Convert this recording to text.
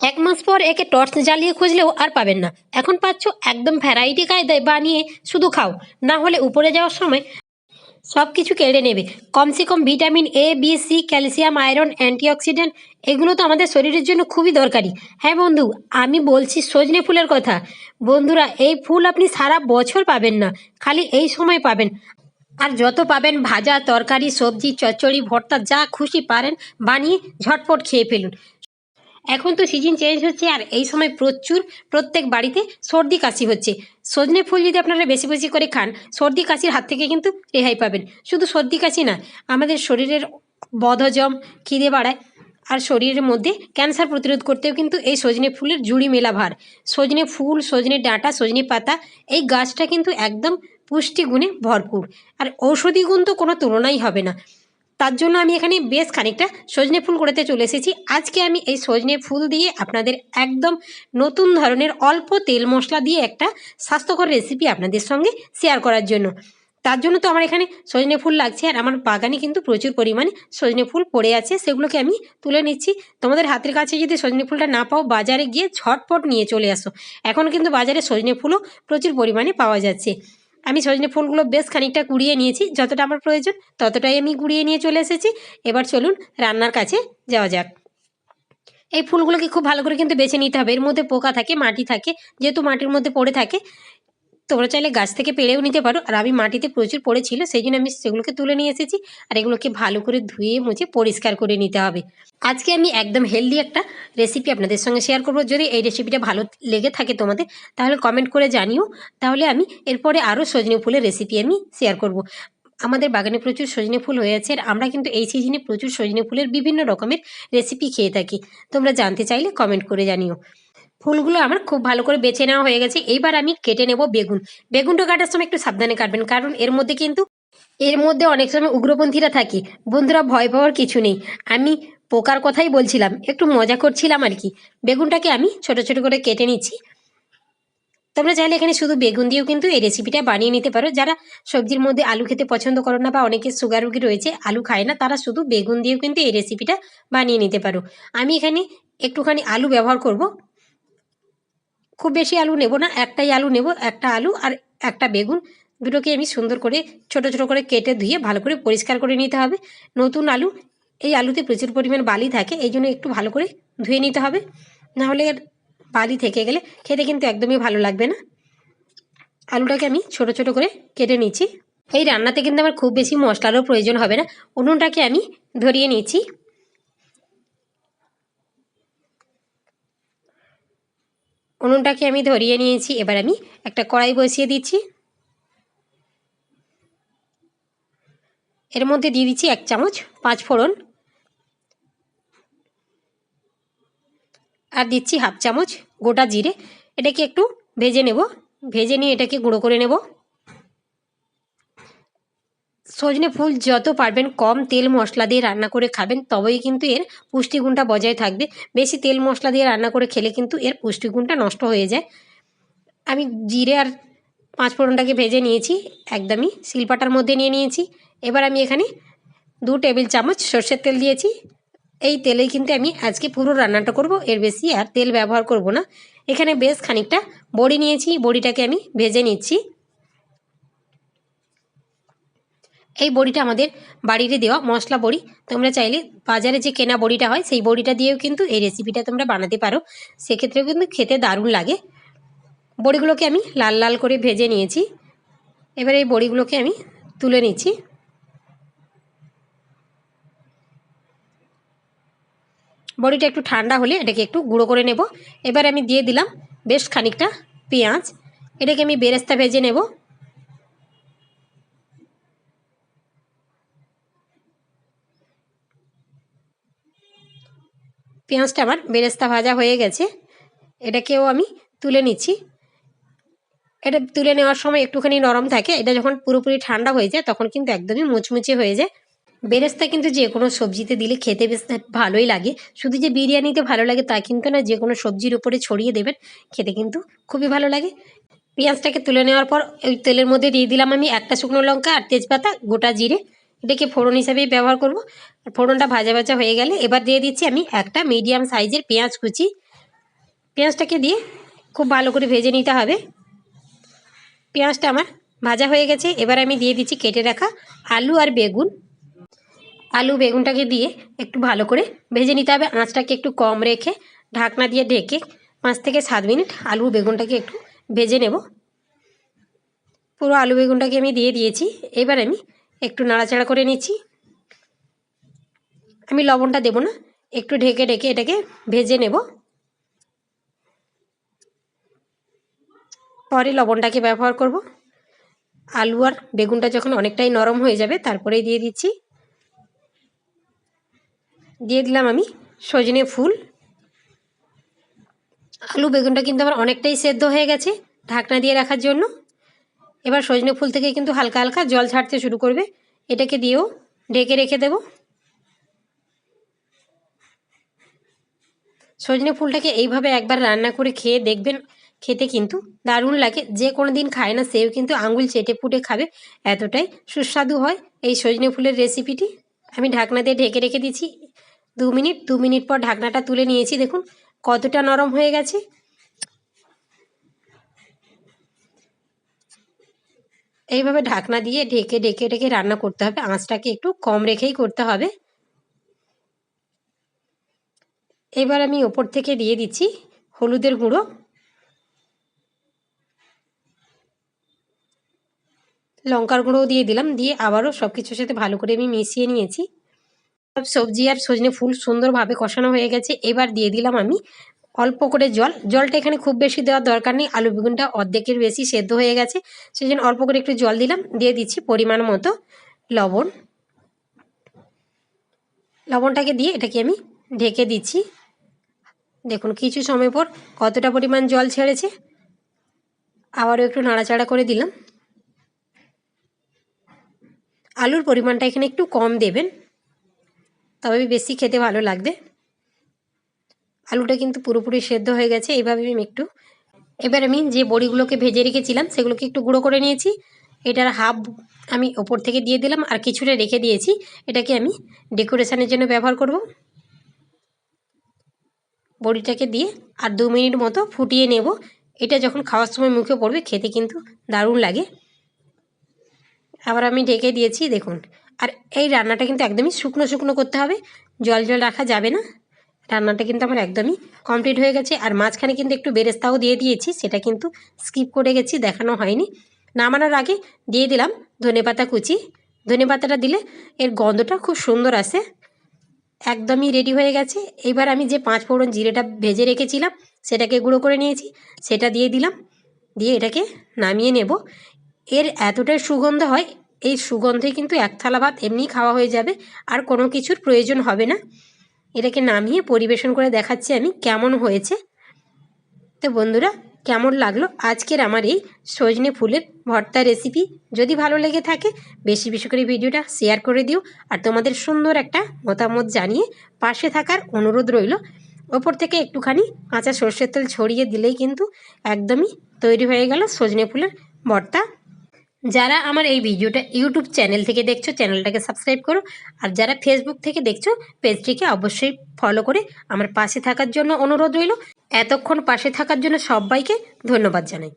এক মাস পর একে টর্চ জ্বালিয়ে খুঁজলেও আর পাবেন না। এখন পাচ্ছ একদম ভ্যারাইটি কায়দায় বানিয়ে শুধু খাও, না হলে উপরে যাওয়ার সময় সব কিছু কেড়ে নেবে। কমসে কম vitamin A B C calcium, iron, antioxidant, এগুলো তো আমাদের শরীরের জন্য খুবই দরকারি। হ্যাঁ বন্ধু, আমি বলছি সজনে ফুলের কথা। বন্ধুরা, এই ফুল আপনি সারা বছর পাবেন না, খালি এই সময় পাবেন। আর যত পাবেন ভাজা, তরকারি, সবজি, চচ্চড়ি, ভর্তা, যা খুশি পারেন, বানিয়ে ঝটপট খেয়ে ফেলুন। এখন তো সিজন চেঞ্জ হচ্ছে আর এই সময় প্রচুর প্রত্যেক বাড়িতে সর্দি কাশি হচ্ছে। সজনে ফুল যদি আপনারা বেশি বেশি করে খান, সর্দি কাশির হাত থেকে কিন্তু রেহাই পাবেন। শুধু সর্দি কাশি না, আমাদের শরীরের বদহজম, খিদে বাড়ায় আর শরীরের মধ্যে ক্যান্সার প্রতিরোধ করতেও কিন্তু এই সজনে ফুলের জুড়ি মেলা ভার। সজনে ফুল, সজনে ডাঁটা, সজনে পাতা, এই গাছটা কিন্তু একদম পুষ্টিগুণে ভরপুর। আর ঔষধি গুণ তো কোনো তুলনাই হবে না। তার জন্য আমি এখানে বেশ খানিকটা সজনে ফুল করতে চলে এসেছি। আজকে আমি এই সজনে ফুল দিয়ে আপনাদের একদম নতুন ধরনের অল্প তেল মশলা দিয়ে একটা স্বাস্থ্যকর রেসিপি আপনাদের সঙ্গে শেয়ার করার জন্য। তার জন্য তো আমার এখানে সজনে ফুল লাগছে আর আমার বাগানে কিন্তু প্রচুর পরিমাণে সজনে ফুল পড়ে আছে। সেগুলোকে আমি তুলে নিচ্ছি। তোমাদের হাতের কাছে যদি সজনে ফুলটা না পাও, বাজারে গিয়ে ঝটপট নিয়ে চলে আসো। এখন কিন্তু বাজারে সজনে ফুলও প্রচুর পরিমাণে পাওয়া যাচ্ছে। আমি সজনে ফুলগুলো বেশ খানিকটা কুড়িয়ে নিয়েছি, যতটা আমার প্রয়োজন ততটাই আমি কুড়িয়ে নিয়ে চলে এসেছি। এবার চলুন রান্নার কাছে যাওয়া যাক। এই ফুলগুলোকে খুব ভালো করে কিন্তু বেছে নিতে হবে। এর মধ্যে পোকা থাকে, মাটি থাকে, যেহেতু মাটির মধ্যে পড়ে থাকে তোমরা চাইলে গাছ থেকে পেড়েও নিতে পারো। আর আমি মাটিতে প্রচুর পড়েছিল সেই জন্য আমি সেগুলোকে তুলে নিয়ে এসেছি। আর এগুলোকে ভালো করে ধুয়ে মুছে পরিষ্কার করে নিতে হবে। আজকে আমি একদম হেলদি একটা রেসিপি আপনাদের সঙ্গে শেয়ার করব। যদি এই রেসিপিটা ভালো লেগে থাকে তোমাদের, তাহলে কমেন্ট করে জানিও। তাহলে আমি এরপরে আরও সজনে ফুলের রেসিপি আমি শেয়ার করব। আমাদের বাগানে প্রচুর সজনে ফুল হয়ে আছে, আর আমরা কিন্তু এই সিজনে প্রচুর সজনে ফুলের বিভিন্ন রকমের রেসিপি খেয়ে থাকি। তোমরা জানতে চাইলে কমেন্ট করে জানিও। ফুলগুলো আমার খুব ভালো করে বেছে নেওয়া হয়ে গেছে। এইবার আমি কেটে নেব বেগুন। বেগুনটা কাটার সময় একটু সাবধানে কাটবেন, কারণ এর মধ্যে কিন্তু, এর মধ্যে অনেক সময় উগ্রপন্থীরা থাকে। বন্ধুরা ভয় পাওয়ার কিছু নেই। আমি পোকার কথাই বলছিলাম, একটু মজা করছিলাম আর কি। বেগুনটাকে আমি ছোট ছোট করে কেটে নিচ্ছি। তোমরা চাইলে এখানে শুধু বেগুন দিয়েও কিন্তু এই রেসিপিটা বানিয়ে নিতে পারো। যারা সবজির মধ্যে আলু খেতে পছন্দ করো না বা অনেকে সুগার রুগী রয়েছে, আলু খায় না, তারা শুধু বেগুন দিয়েও কিন্তু এই রেসিপিটা বানিয়ে নিতে পারো। আমি এখানে একটুখানি আলু ব্যবহার করব। খুব বেশি আলু নেব না, একটাই আলু নেব, একটা আলু আর একটা বেগুন। দুটোকে আমি সুন্দর করে ছোট ছোট করে কেটে ধুয়ে ভালো করে পরিষ্কার করে নিতে হবে। নতুন আলু, এই আলুতে প্রচুর পরিমাণ বালি থাকে, এই জন্য একটু ভালো করে ধুয়ে নিতে হবে। নাহলে বালি থেকে গেলে খেতে কিন্তু একদমই ভালো লাগবে না। আলুটাকে আমি ছোট ছোট করে কেটে নিচ্ছি। এই রান্নাতে কিন্তু আমার খুব বেশি মশলারও প্রয়োজন হবে না। উনুনটাকে আমি ধরিয়ে নিচ্ছি। উনুনটাকে আমি ধরিয়ে নিয়েছি। এবার আমি একটা কড়াই বসিয়ে দিচ্ছি। এর মধ্যে দিয়ে দিচ্ছি এক চামচ পাঁচ ফোড়ন। আর দিচ্ছি হাফ চামচ গোটা জিরে। এটাকে একটু ভেজে নেব। ভেজে নিয়ে এটাকে গুঁড়ো করে নেব। সজনে ফুল যত পারবেন কম তেল মশলা দিয়ে রান্না করে খাবেন, তবেই কিন্তু এর পুষ্টিগুণটা বজায় থাকবে। বেশি তেল মশলা দিয়ে রান্না করে খেলে কিন্তু এর পুষ্টিগুণটা নষ্ট হয়ে যায়। আমি জিরে আর পাঁচ ফোড়নটাকে ভেজে নিয়েছি, একদমই শিলপাটার মধ্যে নিয়ে নিয়েছি। এবার আমি এখানে দু টেবিল চামচ সর্ষের তেল দিয়েছি। এই তেলেই কিন্তু আমি আজকে পুরো রান্নাটা করব, এর বেশি আর তেল ব্যবহার করব না। এখানে বেশ খানিকটা বড়ি নিয়েছি, বড়িটাকে আমি ভেজে নিচ্ছি। এই বড়িটা আমাদের বাড়িতে দেওয়া মশলা বড়ি। তোমরা চাইলে বাজারে যে কেনা বড়িটা হয়, সেই বড়িটা দিয়েও কিন্তু এই রেসিপিটা তোমরা বানাতে পারো। সেক্ষেত্রেও কিন্তু খেতে দারুণ লাগে। বড়িগুলোকে আমি লাল লাল করে ভেজে নিয়েছি। এবার এই বড়িগুলোকে আমি তুলে নিচ্ছি। বড়িটা একটু ঠান্ডা হলে এটাকে একটু গুঁড়ো করে নেব। এবার আমি দিয়ে দিলাম বেশ খানিকটা পেঁয়াজ। এটাকে আমি বেরেস্তা ভেজে নেব। পেঁয়াজটা আমার বেরেস্তা ভাজা হয়ে গেছে। এটাকেও আমি তুলে নিচ্ছি। এটা তুলে নেওয়ার সময় একটুখানি নরম থাকে। এটা যখন পুরোপুরি ঠান্ডা হয়ে যায়, তখন কিন্তু একদমই মুচমুচে হয়ে যায়। বেরেস্তা কিন্তু যে কোনো সবজিতে দিলে খেতে বেশ ভালোই লাগে। শুধু যে বিরিয়ানিতে ভালো লাগে তা কিন্তু না, যে কোনো সবজির উপরে ছড়িয়ে দেবেন, খেতে কিন্তু খুবই ভালো লাগে। পেঁয়াজটাকে তুলে নেওয়ার পর ওই তেলের মধ্যে দিয়ে দিলাম আমি একটা শুকনো লঙ্কা আর তেজপাতা, গোটা জিরে। এটাকে ফোড়ন হিসাবেই ব্যবহার করব। আর ফোড়নটা ভাজা ভাজা হয়ে গেলে এবার দিয়ে দিচ্ছি আমি একটা মিডিয়াম সাইজের পেঁয়াজ কুচি। পেঁয়াজটাকে দিয়ে খুব ভালো করে ভেজে নিতে হবে। পেঁয়াজটা আমার ভাজা হয়ে গেছে। এবার আমি দিয়ে দিচ্ছি কেটে রাখা আলু আর বেগুন। আলু বেগুনটাকে দিয়ে একটু ভালো করে ভেজে নিতে হবে। আঁচটাকে একটু কম রেখে ঢাকনা দিয়ে ঢেকে পাঁচ থেকে সাত মিনিট আলু বেগুনটাকে একটু ভেজে নেব। পুরো আলু বেগুনটাকে আমি দিয়ে দিয়েছি। এবার আমি একটু নাড়াচাড়া করে নিচ্ছি। আমি লবণটা দেবো না, একটু ঢেকে ঢেকে এটাকে ভেজে নেব। পরে লবণটাকে ব্যবহার করব। আলু আর বেগুনটা যখন অনেকটাই নরম হয়ে যাবে, তারপরেই দিয়ে দিচ্ছি। দিয়ে দিলাম আমি সজনে ফুল। আলু বেগুনটা কিন্তু আমার অনেকটাই সেদ্ধ হয়ে গেছে ঢাকনা দিয়ে রাখার জন্য। এবার সজনে ফুল থেকে কিন্তু হালকা হালকা জল ছাড়তে শুরু করবে। এটাকে দিয়েও ঢেকে রেখে দেব। সজনে ফুলটাকে এইভাবে একবার রান্না করে খেয়ে দেখবেন, খেতে কিন্তু দারুণ লাগে। যে কোনো দিন খায় না, সেও কিন্তু আঙুল চেটে পুটে খাবে। এতটাই সুস্বাদু হয় এই সজনে ফুলের রেসিপিটি। আমি ঢাকনা দিয়ে ঢেকে রেখে দিচ্ছি। দু মিনিট দু মিনিট পর ঢাকনাটা তুলে নিয়েছি। দেখুন, কতটা নরম হয়ে গেছে। এইভাবে ঢাকনা দিয়ে ঢেকে ঢেকে ঢেকে রান্না করতে হবে। আঁচটাকে একটু কম রেখেই করতে হবে। এবার আমি ওপর থেকে দিয়ে দিচ্ছি হলুদের গুঁড়ো। লঙ্কার গুঁড়োও দিয়ে দিলাম, দিয়ে আবারও সব কিছুর সাথে ভালো করে আমি মিশিয়ে নিয়েছি। সব সবজি আর সজনে ফুল সুন্দরভাবে কষানো হয়ে গেছে। এবার দিয়ে দিলাম আমি অল্প করে জল। জলটা এখানে খুব বেশি দেওয়ার দরকার নেই। আলু বেগুনটা অর্ধেকের বেশি সেদ্ধ হয়ে গেছে। সেই জন্য অল্প করে একটু জল দিলাম। দিয়ে দিচ্ছি পরিমাণ মতো লবণ। লবণটাকে দিয়ে এটাকে আমি ঢেকে দিচ্ছি। দেখুন, কিছু সময় পর কতটা পরিমাণ জল ছেড়েছে। আবারও একটু নাড়াচাড়া করে দিলাম। আলুর পরিমাণটা এখানে একটু কম দেবেন। তবে বেশি খেতে ভালো লাগবে। আলুটা কিন্তু পুরোপুরি সেদ্ধ হয়ে গেছে, এইভাবে আমি একটু এবার আমি যে বড়িগুলোকে ভেজে রেখেছিলাম, সেগুলোকে একটু গুঁড়ো করে নিয়েছি। এটার হাফ আমি ওপর থেকে দিয়ে দিলাম, আর কিছুটা রেখে দিয়েছি। এটাকে আমি ডেকোরেশনের জন্য ব্যবহার করব। বড়িটাকে দিয়ে আর দু মিনিট মতো ফুটিয়ে নেব। এটা যখন খাওয়ার সময় মুখে পড়বে, খেতে কিন্তু দারুণ লাগে। আবার আমি ঢেকে দিয়েছি, দেখুন। আর এই রান্নাটা কিন্তু একদমই শুকনো শুকনো করতে হবে। জল জল রাখা যাবে না। রান্নাটা কিন্তু আমার একদমই কমপ্লিট হয়ে গেছে। আর মাঝখানে কিন্তু একটু বেরেস্তাও দিয়ে দিয়েছি, সেটা কিন্তু স্কিপ করে গেছি, দেখানো হয়নি। নামানোর আগে দিয়ে দিলাম ধনেপাতা কুচি। ধনেপাতাটা দিলে এর গন্ধটা খুব সুন্দর আসে। একদমই রেডি হয়ে গেছে। এবার আমি যে পাঁচ ফোড়ন জিরেটা ভেজে রেখেছিলাম, সেটাকে গুঁড়ো করে নিয়েছি। সেটা দিয়ে দিলাম। দিয়ে এটাকে নামিয়ে নেব। এর এতটাই সুগন্ধ হয়, এই সুগন্ধে কিন্তু এক থালা ভাত এমনি খাওয়া হয়ে যাবে। আর কোনো কিছুর প্রয়োজন হবে না। এটাকে নামিয়ে পরিবেশন করে দেখাচ্ছি আমি কেমন হয়েছে। তো বন্ধুরা, কেমন লাগল আজকের আমার এই সজনে ফুলের ভর্তা রেসিপি যদি ভালো লেগে থাকে, বেশি বেশি করে ভিডিওটা শেয়ার করে দিও আর তোমাদের সুন্দর একটা মতামত জানিয়ে পাশে থাকার অনুরোধ রইল। ওপর থেকে একটুখানি কাঁচা সর্ষের তেল ছড়িয়ে দিলেই কিন্তু একদমই তৈরি হয়ে গেল সজনে ফুলের ভর্তা। যারা আমার এই ভিডিওটা ইউটিউব চ্যানেল থেকে দেখছ, চ্যানেলটাকে সাবস্ক্রাইব করো। আর যারা ফেসবুক থেকে দেখছ, পেজটিকে অবশ্যই ফলো করে আমার পাশে থাকার জন্য অনুরোধ রইল। এতক্ষণ পাশে থাকার জন্য সবাইকে ধন্যবাদ জানাই।